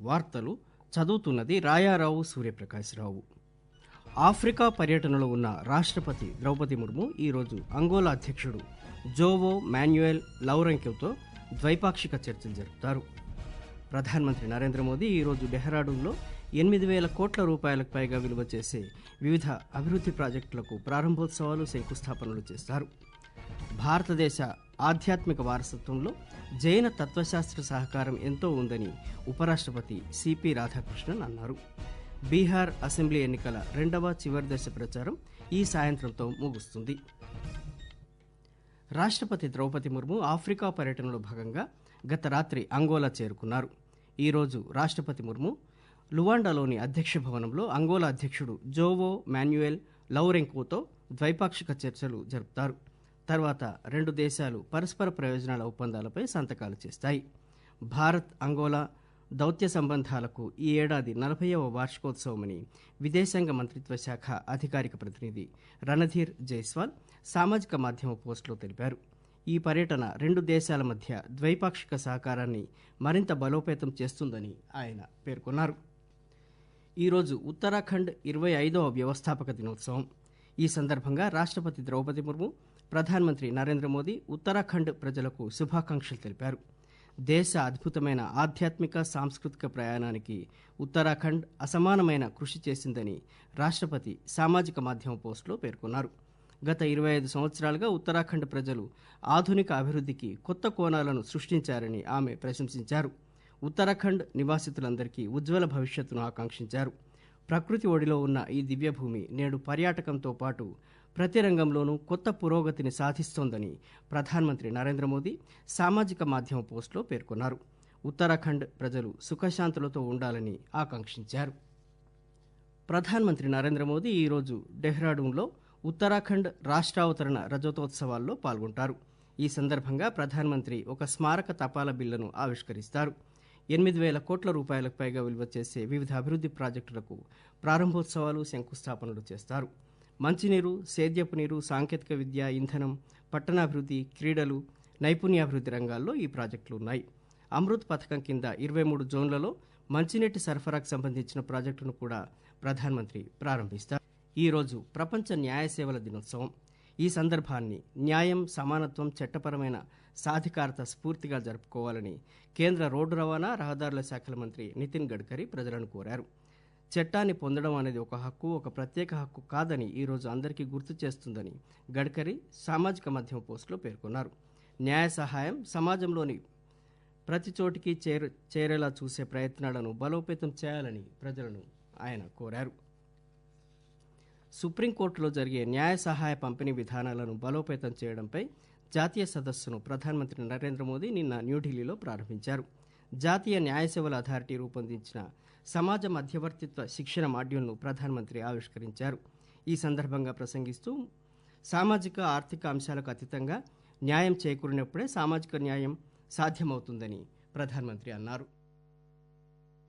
వార్తలు చదువుతున్నది రాయారావు సూర్యప్రకాశ్రావు. ఆఫ్రికా పర్యటనలో ఉన్న రాష్ట్రపతి ద్రౌపది ముర్ము ఈరోజు అంగోలా అధ్యక్షుడు జోవో మాన్యుయల్ లౌరంకెవ్తో ద్వైపాక్షిక చర్చలు జరుపుతారు. ప్రధానమంత్రి నరేంద్ర మోదీ ఈరోజు డెహ్రాడూన్లో ఎనిమిది వేల కోట్ల రూపాయలకు పైగా విలువ చేసే వివిధ అభివృద్ధి ప్రాజెక్టులకు ప్రారంభోత్సవాలు శంకుస్థాపనలు చేస్తారు. భారతదేశ ఆధ్యాత్మిక వారసత్వంలో జైన తత్వశాస్త్ర సహకారం ఎంతో ఉందని ఉపరాష్ట్రపతి సిపి రాధాకృష్ణన్ అన్నారు. బీహార్ అసెంబ్లీ ఎన్నికల రెండవ చివరి దశ ప్రచారం ఈ సాయంత్రంతో ముగుస్తుంది. రాష్ట్రపతి ద్రౌపది ముర్ము ఆఫ్రికా పర్యటనలో భాగంగా గత రాత్రి అంగోలా చేరుకున్నారు. ఈరోజు రాష్ట్రపతి ముర్ము లువాండాలోని అధ్యక్ష భవనంలో అంగోలా అధ్యక్షుడు జోవో మాన్యుయల్ లౌరెంకోతో ద్వైపాక్షిక చర్చలు జరుపుతారు. తర్వాత రెండు దేశాలు పరస్పర ప్రయోజనాల ఒప్పందాలపై సంతకాలు చేస్తాయి. భారత్ అంగోలా దౌత్య సంబంధాలకు ఈ ఏడాది నలభైవ వార్షికోత్సవమని విదేశాంగ మంత్రిత్వ శాఖ అధికారిక ప్రతినిధి రణధీర్ జైస్వాల్ సామాజిక మాధ్యమ పోస్టులో తెలిపారు. ఈ పర్యటన రెండు దేశాల మధ్య ద్వైపాక్షిక సహకారాన్ని మరింత బలోపేతం చేస్తుందని ఆయన పేర్కొన్నారు. ఈరోజు ఉత్తరాఖండ్ ఇరవై ఐదవ వ్యవస్థాపక దినోత్సవం. ఈ సందర్భంగా రాష్ట్రపతి ద్రౌపది ముర్ము ప్రధానమంత్రి నరేంద్ర మోదీ ఉత్తరాఖండ్ ప్రజలకు శుభాకాంక్షలు తెలిపారు. దేశ అద్భుతమైన ఆధ్యాత్మిక సాంస్కృతిక ప్రయాణానికి ఉత్తరాఖండ్ అసమానమైన కృషి చేసిందని రాష్ట్రపతి సామాజిక మాధ్యమ పోస్టులో పేర్కొన్నారు. గత ఇరవై ఐదు సంవత్సరాలుగా ఉత్తరాఖండ్ ప్రజలు ఆధునిక అభివృద్ధికి కొత్త కోణాలను సృష్టించారని ఆమె ప్రశంసించారు. ఉత్తరాఖండ్ నివాసితులందరికీ ఉజ్వల భవిష్యత్తును ఆకాంక్షించారు. ప్రకృతి ఒడిలో ఉన్న ఈ దివ్యభూమి నేడు పర్యాటకంతో పాటు ప్రతి రంగంలోనూ కొత్త పురోగతిని సాధిస్తోందని ప్రధానమంత్రి నరేంద్ర మోదీ సామాజిక మాధ్యమ పోస్టులో పేర్కొన్నారు. ఉత్తరాఖండ్ ప్రజలు సుఖశాంతులతో ఉండాలని ఆకాంక్షించారు. ప్రధానమంత్రి నరేంద్ర మోదీ ఈరోజు డెహ్రాడూన్లో ఉత్తరాఖండ్ రాష్ట్రావతరణ రజతోత్సవాల్లో పాల్గొంటారు. ఈ సందర్భంగా ప్రధానమంత్రి ఒక స్మారక తపాలా బిల్లును ఆవిష్కరిస్తారు. ఎనిమిది వేల కోట్ల రూపాయలకు పైగా విలువ చేసే వివిధ అభివృద్ధి ప్రాజెక్టులకు ప్రారంభోత్సవాలు శంకుస్థాపనలు చేస్తారు. మంచినీరు సేద్యపు నీరు సాంకేతిక విద్య ఇంధనం పట్టణాభివృద్ధి క్రీడలు నైపుణ్యాభివృద్ధి రంగాల్లో ఈ ప్రాజెక్టులు ఉన్నాయి. అమృత్ పథకం కింద ఇరవై మూడు జోన్లలో మంచినీటి సరఫరాకు సంబంధించిన ప్రాజెక్టును కూడా ప్రధానమంత్రి ప్రారంభిస్తారు. ఈరోజు ప్రపంచ న్యాయ సేవల దినోత్సవం. ఈ సందర్భాన్ని న్యాయం సమానత్వం చట్టపరమైన సాధికారత స్ఫూర్తిగా జరుపుకోవాలని కేంద్ర రోడ్డు రవాణా రహదారుల శాఖల మంత్రి నితిన్ గడ్కరీ ప్రజలను కోరారు. చట్టాన్ని పొందడం అనేది ఒక హక్కు ఒక ప్రత్యేక హక్కు కాదని ఈరోజు అందరికీ గుర్తు చేస్తుందని గడ్కరీ సామాజిక మాధ్యమ పోస్టులో పేర్కొన్నారు. న్యాయ సహాయం సమాజంలోని ప్రతి చోటికి చేరు చేరేలా చూసే ప్రయత్నాలను బలోపేతం చేయాలని ప్రజలను ఆయన కోరారు. సుప్రీంకోర్టులో జరిగే న్యాయ సహాయ పంపిణీ విధానాలను బలోపేతం చేయడంపై జాతీయ సదస్సును ప్రధానమంత్రి నరేంద్ర మోదీ నిన్న న్యూఢిల్లీలో ప్రారంభించారు. జాతీయ న్యాయ సేవల అథారిటీ రూపొందించిన సమాజ మధ్యవర్తిత్వ శిక్షణ మాడ్యూల్ను ప్రధానమంత్రి ఆవిష్కరించారు. ఈ సందర్భంగా ప్రసంగిస్తూ సామాజిక ఆర్థిక అంశాలకు అతీతంగా న్యాయం చేకూరినప్పుడే సామాజిక న్యాయం సాధ్యమవుతుందని ప్రధానమంత్రి అన్నారు.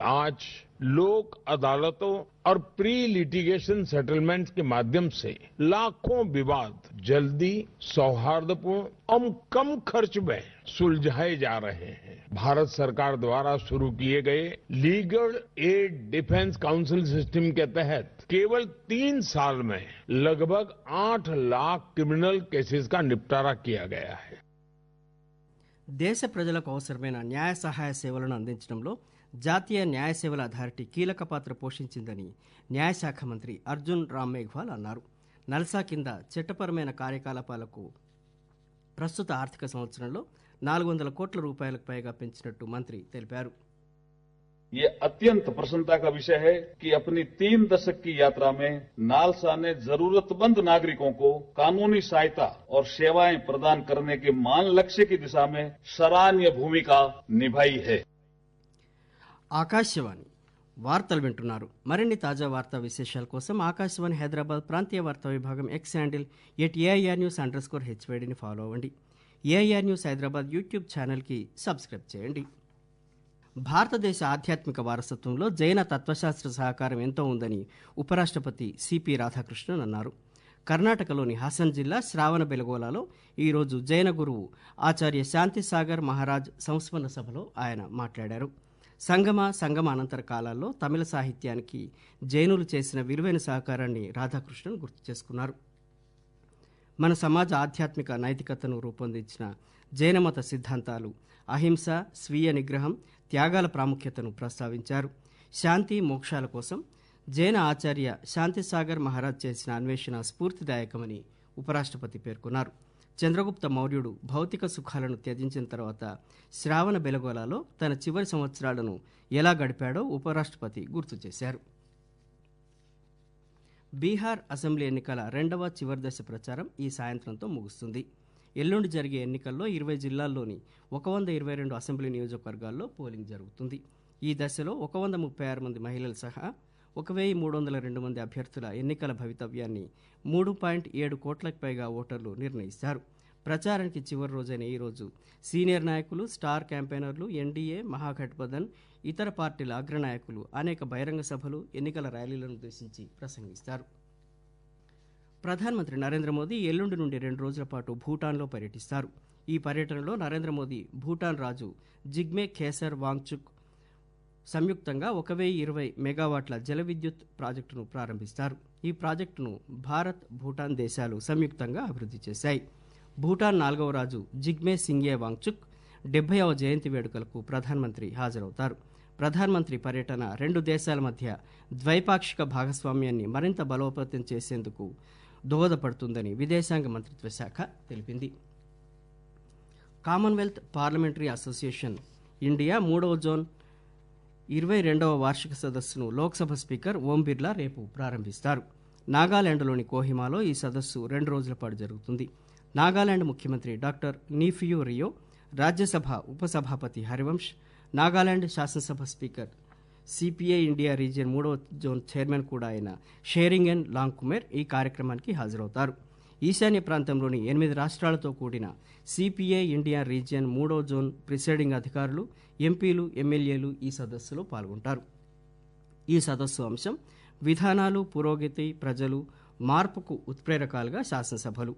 आज लोक अदालतों और प्री लिटिगेशन सेटलमेंट के माध्यम से लाखों विवाद जल्दी सौहार्दपूर्ण और कम खर्च में सुलझाए जा रहे हैं भारत सरकार द्वारा शुरू किए गए legal aid defence counsel system के तहत केवल तीन साल में लगभग आठ लाख क्रिमिनल केसेस का निपटारा किया गया है దేశ ప్రజలకు అవసరమైన న్యాయ సహాయ సేవలను అందించడంలో జాతీయ న్యాయ సేవల అథారిటీ కీలక పాత్ర పోషించిందని న్యాయశాఖ మంత్రి అర్జున్ రామ్ మేఘ్వాల్ అన్నారు నల్సా కింద చట్టపరమైన కార్యకలాపాలకు ప్రస్తుత ఆర్థిక సంవత్సరంలో నాలుగు వందల కోట్ల రూపాయలకు పైగా పెంచినట్టు మంత్రి తెలిపారు ये अत्यंत प्रसन्नता का विषय है कि अपनी तीन दशक की यात्रा में नालसा ने जरूरतमंद नागरिकों को कानूनी सहायता और सेवाएं प्रदान करने के मान लक्ष्य की दिशा में सराहनीय भूमिका निभाई है ఆకాశవాణి వార్తలు వింటున్నారు. మరిన్ని తాజా వార్తా విశేషాల కోసం ఆకాశవాణి హైదరాబాద్ ప్రాంతీయ వార్తా విభాగం X handle at AIR news underscore score హెచ్వేడిని ఫాలో అవ్వండి. ఏఐఆర్ న్యూస్ హైదరాబాద్ యూట్యూబ్ ఛానల్కి సబ్స్క్రైబ్ చేయండి. భారతదేశ ఆధ్యాత్మిక వారసత్వంలో జైన తత్వశాస్త్ర సహకారం ఎంతో ఉందని ఉపరాష్ట్రపతి సిపి రాధాకృష్ణన్ అన్నారు. కర్ణాటకలోని హాసన్ జిల్లా శ్రావణ బెలగోలాలో ఈరోజు జైన గురువు ఆచార్య శాంతిసాగర్ మహారాజ్ సంస్మరణ సభలో ఆయన మాట్లాడారు. సంగమ సంగమ అనంతర కాలాల్లో తమిళ సాహిత్యానికి జైనులు చేసిన విలువైన సహకారాన్ని రాధాకృష్ణన్ గుర్తు చేసుకున్నారు. మన సమాజ ఆధ్యాత్మిక నైతికతను రూపొందించిన జైనమత సిద్ధాంతాలు అహింస స్వీయ నిగ్రహం త్యాగాల ప్రాముఖ్యతను ప్రస్తావించారు. శాంతి మోక్షాల కోసం జైన ఆచార్య శాంతిసాగర్ మహారాజ్ చేసిన అన్వేషణ స్ఫూర్తిదాయకమని ఉపరాష్ట్రపతి పేర్కొన్నారు. చంద్రగుప్త మౌర్యుడు భౌతిక సుఖాలను త్యజించిన తర్వాత శ్రావణ బెలగోలాలో తన చివరి సంవత్సరాలను ఎలా గడిపాడో ఉపరాష్ట్రపతి గుర్తు చేశారు. బీహార్ అసెంబ్లీ ఎన్నికల రెండవ చివరి దశ ప్రచారం ఈ సాయంత్రంతో ముగుస్తుంది. ఎల్లుండి జరిగే ఎన్నికల్లో ఇరవై జిల్లాల్లోని ఒక వంద ఇరవై రెండు అసెంబ్లీ నియోజకవర్గాల్లో పోలింగ్ జరుగుతుంది. ఈ దశలో ఒక వంద ముప్పై ఆరు మంది మహిళలు సహా ఒక వెయ్యి మూడు వందల రెండు మంది అభ్యర్థుల ఎన్నికల భవితవ్యాన్ని మూడు పాయింట్ ఏడు కోట్లకు పైగా ఓటర్లు నిర్ణయిస్తారు. ప్రచారానికి చివరి రోజైన ఈ రోజు సీనియర్ నాయకులు స్టార్ క్యాంపెయినర్లు ఎన్డీఏ మహాగఠబంధన్ ఇతర పార్టీల అగ్రనాయకులు అనేక బహిరంగ సభలు ఎన్నికల ర్యాలీలను ఉద్దేశించి ప్రసంగిస్తారు. ప్రధానమంత్రి నరేంద్ర మోదీ ఎల్లుండి నుండి రెండు రోజుల పాటు భూటాన్లో పర్యటిస్తారు. ఈ పర్యటనలో నరేంద్ర మోదీ భూటాన్ రాజు జిగ్మే ఖేసర్ వాంగ్చుక్ సంయుక్తంగా ఒక వెయ్యి ఇరవై మెగావాట్ల జల విద్యుత్ ప్రాజెక్టును ప్రారంభిస్తారు. ఈ ప్రాజెక్టును భారత్ భూటాన్ దేశాలు సంయుక్తంగా అభివృద్ధి చేశాయి. భూటాన్ నాలుగవ రాజు జిగ్మే సింగే వాంగ్చుక్ డెబ్బైవ జయంతి వేడుకలకు ప్రధానమంత్రి హాజరవుతారు. ప్రధానమంత్రి పర్యటన రెండు దేశాల మధ్య ద్వైపాక్షిక భాగస్వామ్యాన్ని మరింత బలోపేతం చేసేందుకు దోహదపడుతుందని విదేశాంగ మంత్రిత్వ శాఖ తెలిపింది. కామన్వెల్త్ పార్లమెంటరీ అసోసియేషన్ ఇండియా మూడవ జోన్ ఇరవై రెండవ వార్షిక సదస్సును లోక్సభ స్పీకర్ ఓం బిర్లా రేపు ప్రారంభిస్తారు. నాగాలాండ్లోని కోహిమాలో ఈ సదస్సు రెండు రోజుల పాటు జరుగుతుంది. నాగాలాండ్ ముఖ్యమంత్రి డాక్టర్ నీఫియో రియో రాజ్యసభ ఉపసభాపతి హరివంశ్ నాగాలాండ్ శాసనసభ స్పీకర్ సిపిఐ ఇండియా రీజియన్ మూడవ జోన్ చైర్మన్ కూడా అయిన షేరింగన్ లాంగ్ కుమేర్ ఈ కార్యక్రమానికి హాజరవుతారు. ఈశాన్య ప్రాంతంలోని ఎనిమిది రాష్ట్రాలతో కూడిన సిపిఐ ఇండియా రీజియన్ మూడో జోన్ ప్రిసైడింగ్ అధికారులు ఎంపీలు ఎమ్మెల్యేలు ఈ సదస్సులో పాల్గొంటారు. ఈ సదస్సు అంశం విధానాలు పురోగతి ప్రజలు మార్పుకు ఉత్ప్రేరకాలుగా శాసనసభలు.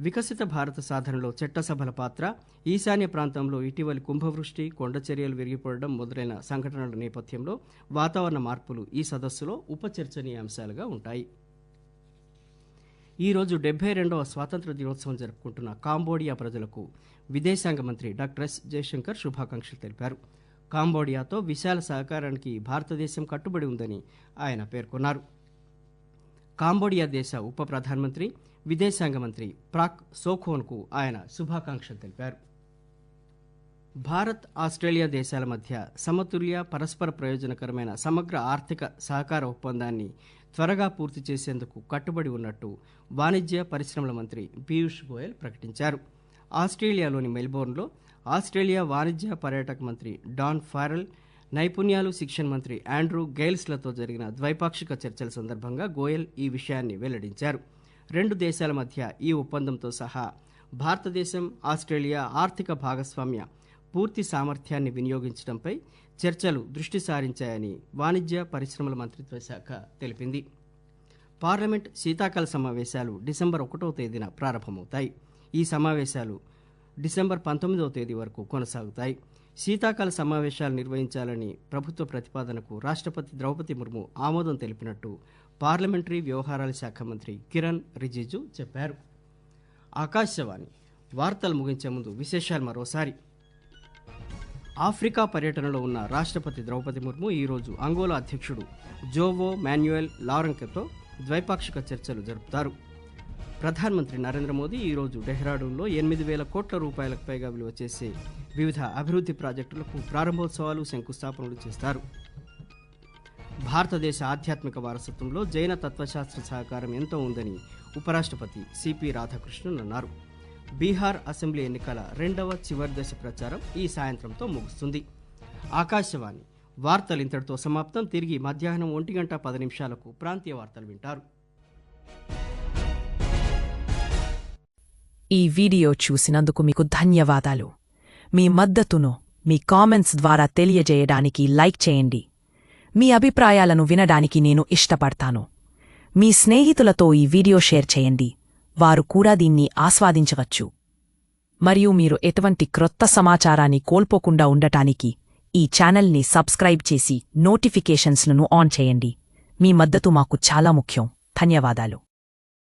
వికసిత భారత సాధనలో చట్టసభల పాత్ర ఈశాన్య ప్రాంతంలో ఇటీవలి కుంభవృష్టి కొండచర్యలు విరిగిపడడం మొదలైన సంఘటనల నేపథ్యంలో వాతావరణ మార్పులు ఈ సదస్సులో ఉపచర్చనీయాంశాలుగా ఉంటాయి. ఈ రోజు డెబ్బై రెండవ స్వాతంత్ర దినోత్సవం జరుపుకుంటున్న కాంబోడియా ప్రజలకు విదేశాంగ మంత్రి డాక్టర్ ఎస్ జయశంకర్ శుభాకాంక్షలు తెలిపారు. కాంబోడియాతో విశాల సహకారానికి భారతదేశం కట్టుబడి ఉందని ఆయన పేర్కొన్నారు. కాంబోడియా దేశ ఉప ప్రధానమంత్రి విదేశాంగ మంత్రి ప్రాక్ సోఖోన్కు ఆయన శుభాకాంక్షలు తెలిపారు. భారత్ ఆస్ట్రేలియా దేశాల మధ్య సమతుల్య పరస్పర ప్రయోజనకరమైన సమగ్ర ఆర్థిక సహకార ఒప్పందాన్ని త్వరగా పూర్తి చేసేందుకు కట్టుబడి ఉన్నట్టు వాణిజ్య పరిశ్రమల మంత్రి పీయూష్ గోయల్ ప్రకటించారు. ఆస్ట్రేలియాలోని మెల్బోర్న్లో ఆస్ట్రేలియా వాణిజ్య పర్యాటక మంత్రి డాన్ ఫారెల్ నైపుణ్యాలు శిక్షణ మంత్రి ఆండ్రూ గైల్స్లతో జరిగిన ద్వైపాక్షిక చర్చల సందర్భంగా గోయల్ ఈ విషయాన్ని వెల్లడించారు. రెండు దేశాల మధ్య ఈ ఒప్పందంతో సహా భారతదేశం ఆస్ట్రేలియా ఆర్థిక భాగస్వామ్య పూర్తి సామర్థ్యాన్ని వినియోగించడంపై చర్చలు దృష్టి సారించాయని వాణిజ్య పరిశ్రమల మంత్రిత్వ శాఖ తెలిపింది. పార్లమెంట్ శీతాకాల సమావేశాలు డిసెంబర్ ఒకటో తేదీన ప్రారంభమవుతాయి. ఈ సమావేశాలు డిసెంబర్ పంతొమ్మిదవ తేదీ వరకు కొనసాగుతాయి. శీతాకాల సమావేశాలు నిర్వహించాలని ప్రభుత్వ ప్రతిపాదనకు రాష్ట్రపతి ద్రౌపది ముర్ము ఆమోదం తెలిపినట్టు పార్లమెంటరీ వ్యవహారాల శాఖ మంత్రి కిరణ్ రిజిజు చెప్పారు. ఆకాశవాణి వార్తలు ముగించే ముందు విశేషాలు మరోసారి. ఆఫ్రికా పర్యటనలో ఉన్న రాష్ట్రపతి ద్రౌపది ముర్ము ఈరోజు అంగోలా అధ్యక్షుడు జోవో మాన్యుయల్ లారంకెతో ద్వైపాక్షిక చర్చలు జరుపుతారు. ప్రధానమంత్రి నరేంద్ర మోదీ ఈరోజు డెహ్రాడూన్లో ఎనిమిది వేల కోట్ల రూపాయలకు పైగా విలువ చేసే వివిధ అభివృద్ధి ప్రాజెక్టులకు ప్రారంభోత్సవాలు శంకుస్థాపనలు చేస్తారు. భారతదేశ ఆధ్యాత్మిక వారసత్వంలో జైన తత్వశాస్త్ర సహకారం ఎంతో ఉందని ఉపరాష్ట్రపతి సిపి రాధాకృష్ణన్ అన్నారు. బీహార్ అసెంబ్లీ ఎన్నికల రెండవ చివరి దశ ప్రచారం ఈ సాయంత్రంతో ముగుస్తుంది. ఆకాశవాణి వార్తలు ఇంతటితో సమాప్తం. తిరిగి మధ్యాహ్నం ఒంటి గంట పది నిమిషాలకు ప్రాంతీయ వార్తలు వింటారు. ఈ వీడియో చూసినందుకు మీకు ధన్యవాదాలు. మీ మద్దతును మీ కామెంట్స్ ద్వారా తెలియజేయడానికి లైక్ చేయండి. మీ అభిప్రాయాలను వినడానికి నేను ఇష్టపడతాను. మీ స్నేహితులతో ఈ వీడియో షేర్ చేయండి. వారు కూడా దీన్ని ఆస్వాదించవచ్చు. మరియు మీరు ఎటువంటి క్రొత్త సమాచారాన్ని కోల్పోకుండా ఉండటానికి ఈ ఛానల్ని సబ్స్క్రైబ్ చేసి నోటిఫికేషన్స్లను ఆన్ చేయండి. మీ మద్దతు మాకు చాలా ముఖ్యం. ధన్యవాదాలు.